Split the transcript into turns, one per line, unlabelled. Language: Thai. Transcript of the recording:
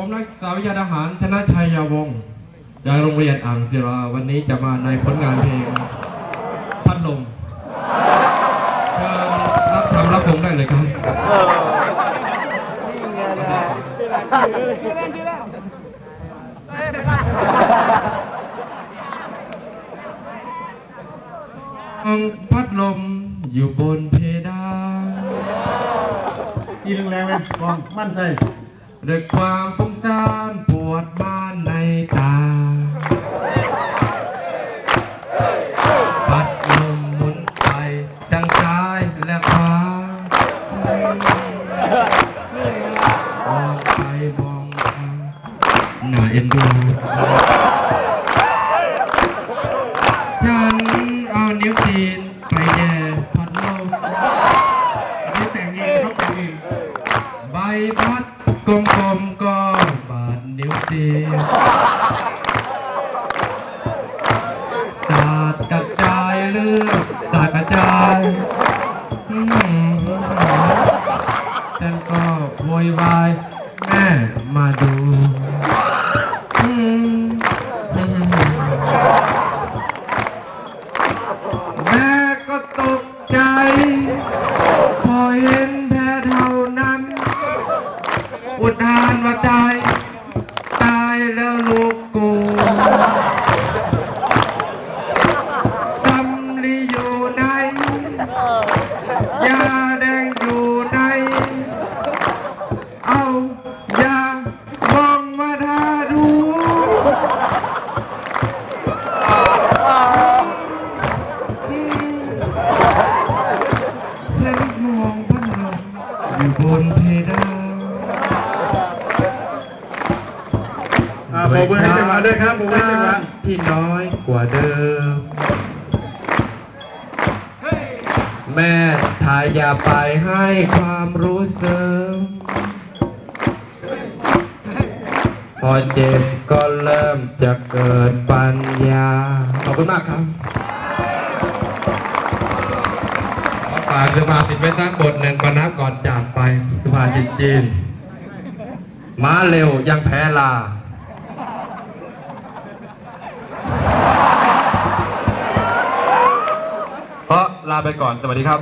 ผมนักศึกษาวิทยาทหารธนชัยยาวงศ์จากโรงเรียนอ่างศิลาวันนี้จะมาในผลงานเพลงพัดลมเชิญรับทำรับผมได้เลยครับ
เออนี่ไงนะ
พัดลมอยู่บนเพดาน
อีแรงๆเลยกองมั่นใจ
ด้วยความ ฟุ้งซ่านปวดบ้านในตา พัดลมหมุนไปทางซ้ายและขวามองไปมองมาน่าเอ็นดูฉันเอานิ้วตีนไปแย่พัดลม
นี่แต่งเองเขาแต่งเอง
ใบพัดกลมๆก็บาดนิ้ว ตีจัดกระจายเลือดจัดกระจายฉันก็โวยวายแม่มาดู อยู่บนเพดาน
อ่าโบกมือให้จังหวะด้วยครับโบกมือให้จังหวะ
ที่น้อยกว่าเดิม แม่ทายยาไปให้ความรู้เสริมพอเจ็บก็เริ่มจะเกิดปัญญา ขอบคุณมากครับ ฝากสุภาษิตไว้สักบทหนึ่งก่อนนะก่อนจากไปสุภาษิตจีน ม้าเร็วยังแพ้ลา เพราะลาไปก่อนสวัสดีครับ